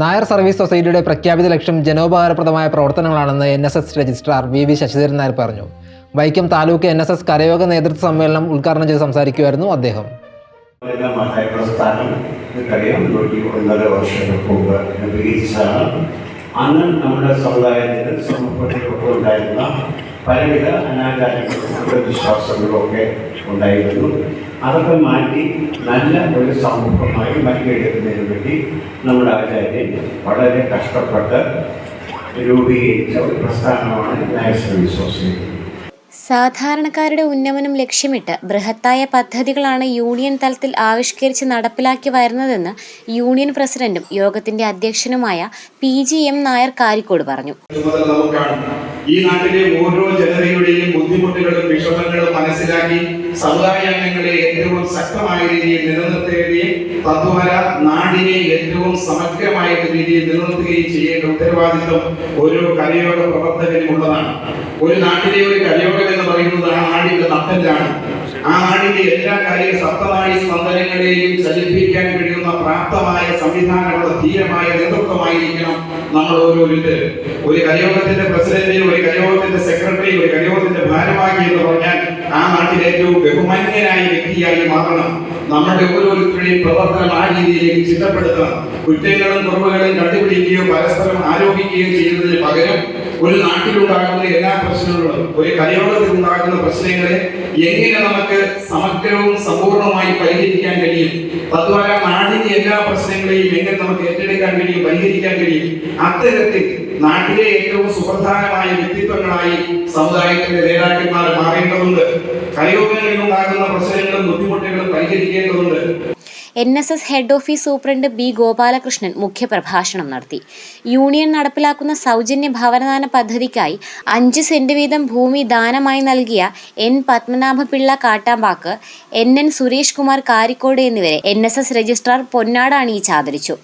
Nair service സൊസൈറ്റിയുടെ പ്രഖ്യാപിത ലക്ഷ്യം ജനോപകാരപ്രദമായ പ്രവർത്തനങ്ങളാണെന്ന് N S S registrar V V Sasidharan Nair പറഞ്ഞു. Vaikom taluk N S S കരയോഗ നേതൃത്വ സമ്മേളനം ഉദ്ഘാടനം ചെയ്ത് സംസാരിക്കുമായിരുന്നു അദ്ദേഹം. അന്ന് നമ്മുടെ സമുദായത്തിൽ ഉണ്ടായിരുന്ന പലവിധ അനാചാരങ്ങളും അന്ധവിശ്വാസങ്ങളും ഒക്കെ ഉണ്ടായിരുന്നു. അതൊക്കെ മാറ്റി നല്ല ഒരു സമൂഹമായി മാറ്റിയെടുക്കുന്നതിന് വേണ്ടി നമ്മുടെ ആചാര്യൻ വളരെ കഷ്ടപ്പെട്ട് രൂപീകരിച്ച ഒരു പ്രസ്ഥാനമാണ് നാഷണൽ സൊസൈറ്റി സാധാരണക്കാരുടെ ഉന്നമനം ലക്ഷ്യമിട്ട് ബൃഹത്തായ പദ്ധതികളാണ് യൂണിയൻ തലത്തിൽ ആവിഷ്കരിച്ച് നടപ്പിലാക്കി വരുന്നതെന്ന് യൂണിയൻ പ്രസിഡന്റും യോഗത്തിന്റെ അധ്യക്ഷനുമായ P G M Nair Karikode പറഞ്ഞു. ഈ നാട്ടിലെ ഓരോ ജനതയുടെയും ബുദ്ധിമുട്ടുകളും വിഷമങ്ങളും മനസ്സിലാക്കി സമുദായ അംഗങ്ങളെ ഏറ്റവും ശക്തമായ രീതിയിൽ നിലനിർത്തുകയും തത്വര നാടിനെ ഏറ്റവും സമഗ്രമായ രീതിയിൽ നിലനിർത്തുകയും ചെയ്യേണ്ട ഉത്തരവാദിത്വം ഓരോ കലയോഗ പ്രവർത്തകനും ഉള്ളതാണ് ഒരു നാട്ടിലെ ഒരു കലയോഗം എന്ന് പറയുന്നത് ആ നാടിന്റെ നട്ടലാണ് ആ നാടിന്റെ എല്ലാ കാര്യ സപ്തനാടി സ്പന്ദനങ്ങളെയും ചലിപ്പിക്കാൻ കഴിയുന്ന പ്രാപ്തമായ സംവിധാനങ്ങളുടെ ധീരമായ നേതൃത്വമായിരിക്കണം നമ്മൾ ഓരോരുത്തരും ഒരു കരയോഗത്തിന്റെ പ്രസിഡന്റ് ഒരു കരയോഗത്തിന്റെ സെക്രട്ടറി ഒരു കരയോഗത്തിന്റെ ഭാരവാഹി എന്ന് പറഞ്ഞാൽ ആ നാട്ടിലെ ഏറ്റവും ബഹുമാന്യനായ വ്യക്തിയായി മാറണം. നമ്മുടെ ഓരോരുത്തരുടെയും പ്രവർത്തനം ആ രീതിയിലേക്ക് ചിട്ടപ്പെടുത്തണം. കുറ്റങ്ങളും കുറവുകളും കണ്ടുപിടിക്കുകയോ പരസ്പരം ആരോപിക്കുകയോ ചെയ്യുന്നതിന് പകരം ഒരു നാട്ടിലുണ്ടാകുന്ന എല്ലാ പ്രശ്നങ്ങളും ഒരു കലയോളത്തിൽ ഉണ്ടാകുന്ന പ്രശ്നങ്ങളെ എങ്ങനെ നമുക്ക് സമഗ്രവും സമ്പൂർണമായി പരിഹരിക്കാൻ കഴിയും? തദ്വാര നാടിന്റെ എല്ലാ പ്രശ്നങ്ങളെയും എങ്ങനെ നമുക്ക് ഏറ്റെടുക്കാൻ കഴിയും പരിഹരിക്കാൻ കഴിയും? അത്തരത്തിൽ നാട്ടിലെ ഏറ്റവും സുപ്രധാനമായ വ്യക്തിത്വങ്ങളായി സമുദായത്തിന്റെ നേതാക്കന്മാർ മാറേണ്ടതുണ്ട്. കലയോഗങ്ങളിൽ ഉണ്ടാകുന്ന പ്രശ്നങ്ങളും ബുദ്ധിമുട്ടുകളും പരിഹരിക്കേണ്ടതുണ്ട്. N S S head office superintendent B Gopalakrishnan മുഖ്യപ്രഭാഷണം നടത്തി. യൂണിയൻ നടപ്പിലാക്കുന്ന സൗജന്യ ഭവനദാന പദ്ധതിക്കായി അഞ്ച് സെന്റ് വീതം ഭൂമി ദാനമായി നൽകിയ N Padmanabhapillai Kattampak N N Suresh Kumar Karikode എന്നിവരെ എൻ എസ് എസ് രജിസ്ട്രാർ പൊന്നാട് അണിയിച്ച്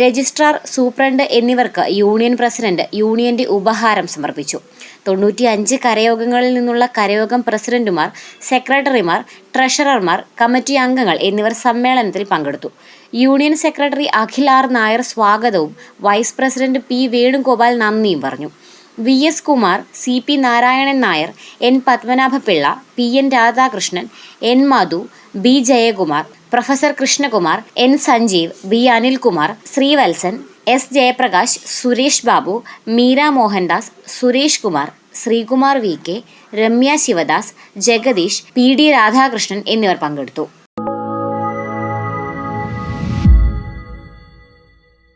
രജിസ്ട്രാർ സൂപ്രണ്ട് എന്നിവർക്ക് യൂണിയൻ പ്രസിഡന്റ് യൂണിയന്റെ ഉപഹാരം സമർപ്പിച്ചു. തൊണ്ണൂറ്റി അഞ്ച് കരയോഗങ്ങളിൽ നിന്നുള്ള കരയോഗം പ്രസിഡന്റുമാർ സെക്രട്ടറിമാർ ട്രഷറർമാർ കമ്മിറ്റി അംഗങ്ങൾ എന്നിവർ സമ്മേളനത്തിൽ പങ്കെടുത്തു. യൂണിയൻ സെക്രട്ടറി അഖിൽ നായർ സ്വാഗതവും വൈസ് പ്രസിഡന്റ് പി വേണുഗോപാൽ നന്ദിയും പറഞ്ഞു. V S Kumar C P Narayanan Nair N Padmanabhapillai P N Radhakrishnan N Madhu B Jayakumar professor Krishnakumar N Sanjeev B Anilkumar Sreevalsan S Jayaprakash Suresh Babu Meera Mohandas Suresh Kumar Sreekumar V K Ramya Sivadas Jagadish P D Radhakrishnan എന്നിവർ പങ്കെടുത്തു.